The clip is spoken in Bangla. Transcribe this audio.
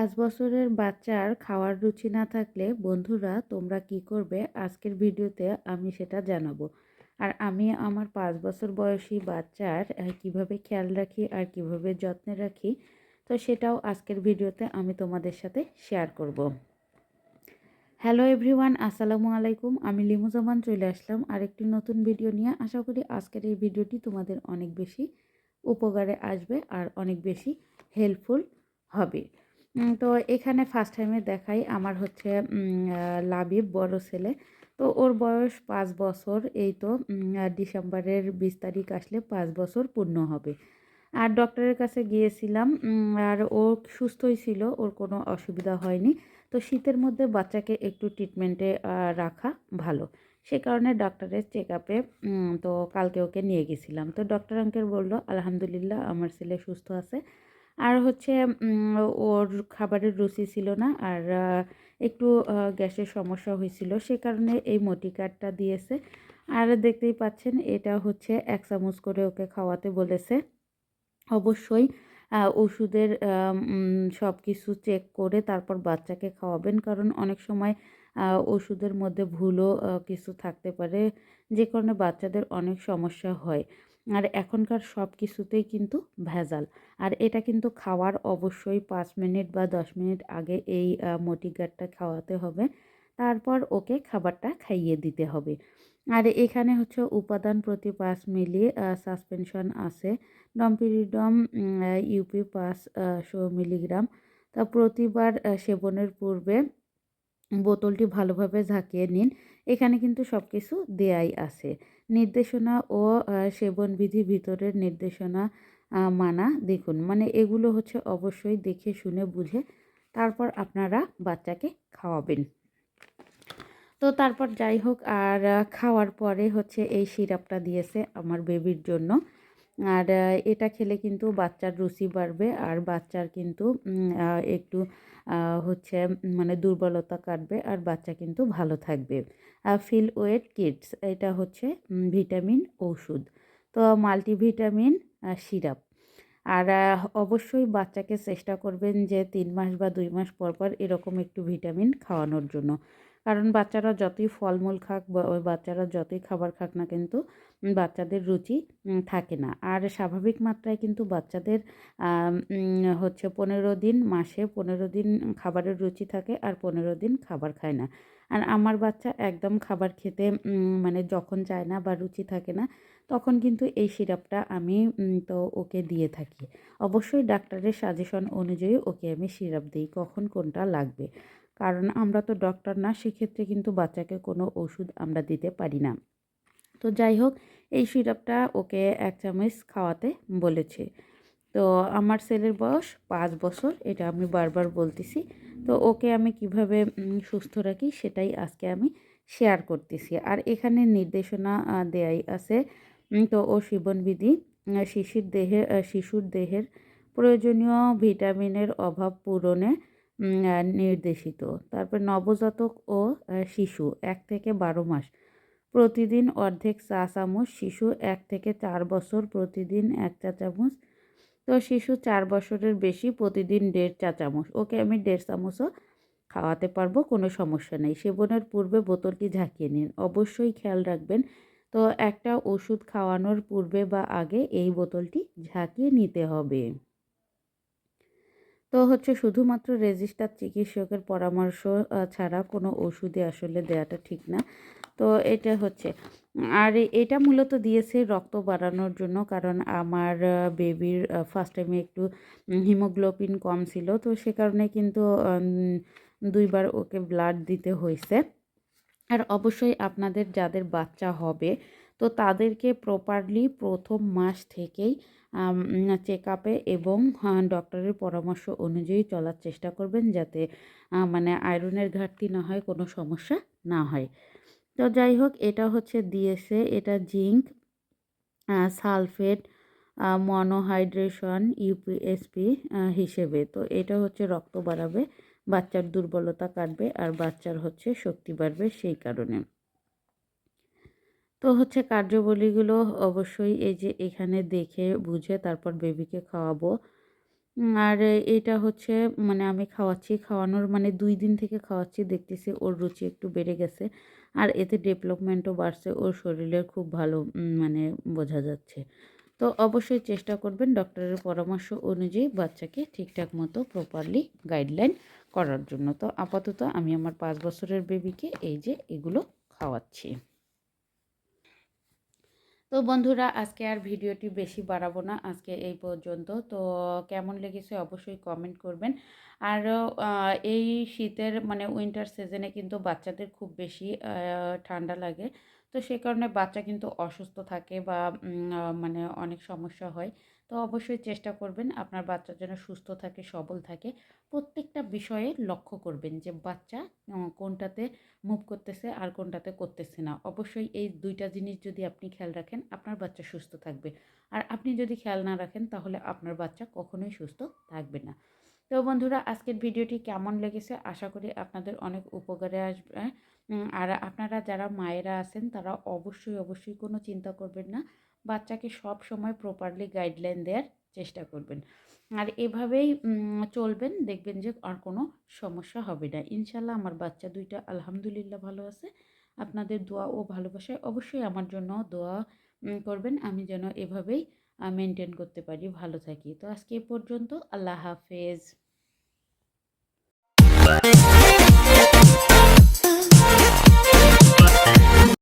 পাঁচ বছরের বাচ্চার খাওয়ার রুচি না থাকলে, বন্ধুরা, তোমরা কি করবে? আজকের ভিডিওতে আমি সেটা জানাব। আর আমি আমার পাঁচ বছর বয়সী বাচ্চার কীভাবে খেয়াল রাখি আর কীভাবে যত্নে রাখি, তো সেটাও আজকের ভিডিওতে আমি তোমাদের সাথে শেয়ার করব। হ্যালো এভরিওয়ান, আসসালামু আলাইকুম। আমি লিমু জামান চলে আসলাম আরেকটি নতুন ভিডিও নিয়ে। আশা করি আজকের এই ভিডিওটি তোমাদের অনেক বেশি উপকারে আসবে আর অনেক বেশি হেল্পফুল হবে। তো এখানে ফার্স্ট টাইমে দেখাই আমার হচ্ছে লাবিব বড় ছেলে। তো ওর বয়স পাঁচ বছর, এই তো ডিসেম্বরের বিশ তারিখ আসলে পাঁচ বছর পূর্ণ হবে। আর ডক্টরের কাছে গিয়েছিলাম আর ও সুস্থই ছিল, ওর কোনো অসুবিধা হয়নি। তো শীতের মধ্যে বাচ্চাকে একটু ট্রিটমেন্টে রাখা ভালো। সে কারণে ডক্টরের চেক আপে তো কালকে ওকে নিয়ে গেছিলাম। তো ডক্টর আঙ্কেল বলল, আলহামদুলিল্লাহ, আমার ছেলে সুস্থ আছে। আর হচ্ছে ওর খাবারের রুচি ছিল না আর একটু গ্যাসের সমস্যা হয়েছিল। সে কারণে এই মোটি কার্ডটা দিয়েছে। আর দেখতেই পাচ্ছেন, এটা হচ্ছে এক চামচ করে ওকে খাওয়াতে বলেছে। অবশ্যই ওষুধের সব কিছু চেক করে তারপর বাচ্চাকে খাওয়াবেন। কারণ অনেক সময় ওষুধের মধ্যে ভুলও কিছু থাকতে পারে। যে কারণে বাচ্চাদের অনেক সমস্যা হয়। আর এখনকার সব কিছুতেই কিন্তু ভেজাল। আর এটা কিন্তু খাওয়ার অবশ্যই পাঁচ মিনিট বা দশ মিনিট আগে এই মটিগারটা খাওয়াতে হবে। তারপর ওকে খাবারটা খাইয়ে দিতে হবে। আর এখানে হচ্ছে উপাদান প্রতি পাঁচ মিলি সাসপেনশন আছে। ডম্পিরিডম ইউপি পাঁচ শো মিলিগ্রাম। তা প্রতিবার সেবনের পূর্বে বোতলটি ভালোভাবে ঝাঁকিয়ে নিন। এখানে কিন্তু সব কিছু দেয়াই আছে। নির্দেশনা ও সেবনবিধি ভিতরের নির্দেশনা মানা দেখুন। মানে এগুলো হচ্ছে অবশ্যই দেখে, শুনে, বুঝে তারপর আপনারা বাচ্চাকে খাওয়াবেন। তো তারপর যাই হোক, আর খাওয়ার পরে হচ্ছে এই সিরাপটা দিয়েছে আমার বেবির জন্য। আর এটা খেলে কিন্তু বাচ্চার রুচি বাড়বে আর বাচ্চার কিন্তু একটু হচ্ছে মানে দুর্বলতা কাটবে আর বাচ্চা কিন্তু ভালো থাকবে। ফিল ওয়েট কিডস, এটা হচ্ছে ভিটামিন ওষুধ তো মাল্টিভিটামিন সিরাপ। আর অবশ্যই বাচ্চাকে চেষ্টা করবেন যে তিন মাস বা দুই মাস পর পর এরকম একটু ভিটামিন খাওয়ানোর জন্য। কারণ বাচ্চারা যতই ফলমূল খাক বাচ্চারা যতই খাবার খাক না কিন্তু বাচ্চাদের রুচি থাকে না। আর স্বাভাবিক মাত্রায় কিন্তু বাচ্চাদের হচ্ছে পনেরো দিন মাসে পনেরো দিন খাবারের রুচি থাকে আর পনেরো দিন খাবার খায় না। আর আমার বাচ্চা একদম খাবার খেতে মানে যখন চায় না বা রুচি থাকে না, তখন কিন্তু এই সিরাপটা আমি তো ওকে দিয়ে থাকি। অবশ্যই ডাক্তারের সাজেশন অনুযায়ী ওকে আমি সিরাপ দিই, কখন কোনটা লাগবে। কারণ আমরা তো ডক্টর না, সেক্ষেত্রে কিন্তু বাচ্চাকে কোনো ওষুধ আমরা দিতে পারি না। তো যাই হোক, এই সিরাপটা ওকে এক চামচ খাওয়াতে বলেছে। তো আমার ছেলের বয়স পাঁচ বছর, এটা আমি বারবার বলতেছি। তো ওকে আমি কীভাবে সুস্থ রাখি সেটাই আজকে আমি শেয়ার করতেছি। আর এখানে নির্দেশনা দেয়াই আছে তো ও সেবনবিধি শিশুর দেহে শিশুর দেহের প্রয়োজনীয় ভিটামিনের অভাব পূরণে নির্দেশিত। তারপর নবজাতক ও শিশু, এক থেকে বারো মাস। প্রতিদিন অর্ধেক চা চামচ শিশু এক থেকে চার বছর, প্রতিদিন এক চা চামচ তো শিশু চার বছরের বেশি, প্রতিদিন দেড় চা চামচ ওকে আমি দেড় চামচও খাওয়াতে পারব, কোনো সমস্যা নেই। সেবনের পূর্বে বোতলটি ঝাঁকিয়ে নিন। অবশ্যই খেয়াল রাখবেন। তো একটা ওষুধ খাওয়ানোর পূর্বে বা আগে এই বোতলটি ঝাঁকিয়ে নিতে হবে। তো হচ্ছে শুধুমাত্র রেজিস্টার চিকিৎসকের পরামর্শ ছাড়া কোনো ওষুধই আসলে দেওয়াটা ঠিক না। তো এটা হচ্ছে। আর এটা মূলত দিয়েছে রক্ত বাড়ানোর জন্য, কারণ আমার বেবির ফার্স্ট টাইমে একটু হিমোগ্লোবিন কম ছিল। তো সে কারণে কিন্তু দুইবার ওকে ব্লাড দিতে হয়েছে। আর অবশ্যই আপনাদের যাদের বাচ্চা হবে তো তাদেরকে প্রপারলি প্রথম মাস থেকেই চেক আপে এবং ডক্টরের পরামর্শ অনুযায়ী চলার চেষ্টা করবেন যাতে মানে আয়রনের ঘাটতি না হয়, কোনো সমস্যা না হয়। তো যাই হোক, এটা হচ্ছে দিয়েছে এটা জিঙ্ক সালফেট মনোহাইড্রেশন ইউপিএসপি হিসেবে। তো এটা হচ্ছে রক্ত বাড়াবে, বাচ্চার দুর্বলতা কাটবে আর বাচ্চার হচ্ছে শক্তি বাড়বে সেই কারণে। তো হচ্ছে কার্যবলীগুলো অবশ্যই এই যে এখানে দেখে বুঝে তারপর বেবিকে খাওয়াবো। আর এটা হচ্ছে মানে আমি খাওয়াচ্ছি, খাওয়ানোর মানে দুই দিন থেকে খাওয়াচ্ছি, দেখতেছি ওর রুচি একটু বেড়ে গেছে আর এতে ডেভেলপমেন্টও বাড়ছে, ওর শরীরের খুব ভালো মানে বোঝা যাচ্ছে। তো অবশ্যই চেষ্টা করবেন ডক্টরের পরামর্শ অনুযায়ী বাচ্চাকে ঠিকঠাক মতো প্রপারলি গাইডলাইন করার জন্য। তো আপাতত আমি আমার পাঁচ বছরের বেবিকে এই যে এগুলো খাওয়াচ্ছি। তো বন্ধুরা, আজকে আর ভিডিওটি বেশি বাড়াবো না, আজকে এই পর্যন্ত। তো কেমন লেগেছে অবশ্যই কমেন্ট করবেন। আর এই শীতের মানে উইন্টার সিজনে কিন্তু বাচ্চাদের খুব বেশি ঠান্ডা লাগে। তো সে কারণে বাচ্চা কিন্তু অসুস্থ থাকে বা মানে অনেক সমস্যা হয়। তো অবশ্যই চেষ্টা করবেন আপনার বাচ্চা যেন সুস্থ থাকে, সবল থাকে। প্রত্যেকটা বিষয়ে লক্ষ্য করবেন যে বাচ্চা কোনটাতে মুভ করতেছে আর কোনটাতে করতেছে না। অবশ্যই এই দুইটা জিনিস যদি আপনি খেয়াল রাখেন, আপনার বাচ্চা সুস্থ থাকবে। আর আপনি যদি খেয়াল না রাখেন, তাহলে আপনার বাচ্চা কখনোই সুস্থ থাকবে না। তো বন্ধুরা, আজকের ভিডিওটি কেমন লেগেছে? আশা করি আপনাদের অনেক উপকারে আসবে। আর আপনারা যারা মায়েরা আছেন, তারা অবশ্যই অবশ্যই কোনো চিন্তা করবেন না। বাচ্চাকে সব সময় প্রপারলি গাইডলাইন দেওয়ার চেষ্টা করবেন। আর এভাবেই চলবেন, দেখবেন যে আর কোনো সমস্যা হবে না। ইনশাল্লাহ আমার বাচ্চা দুইটা আলহামদুলিল্লাহ ভালো আছে। আপনাদের দোয়া ও ভালোবাসায় অবশ্যই আমার জন্য দোয়া করবেন। আমি যেন এভাবেই মেনটেন করতে পারি, ভালো থাকি। তো আজকে এ পর্যন্ত, আল্লাহ হাফেজ।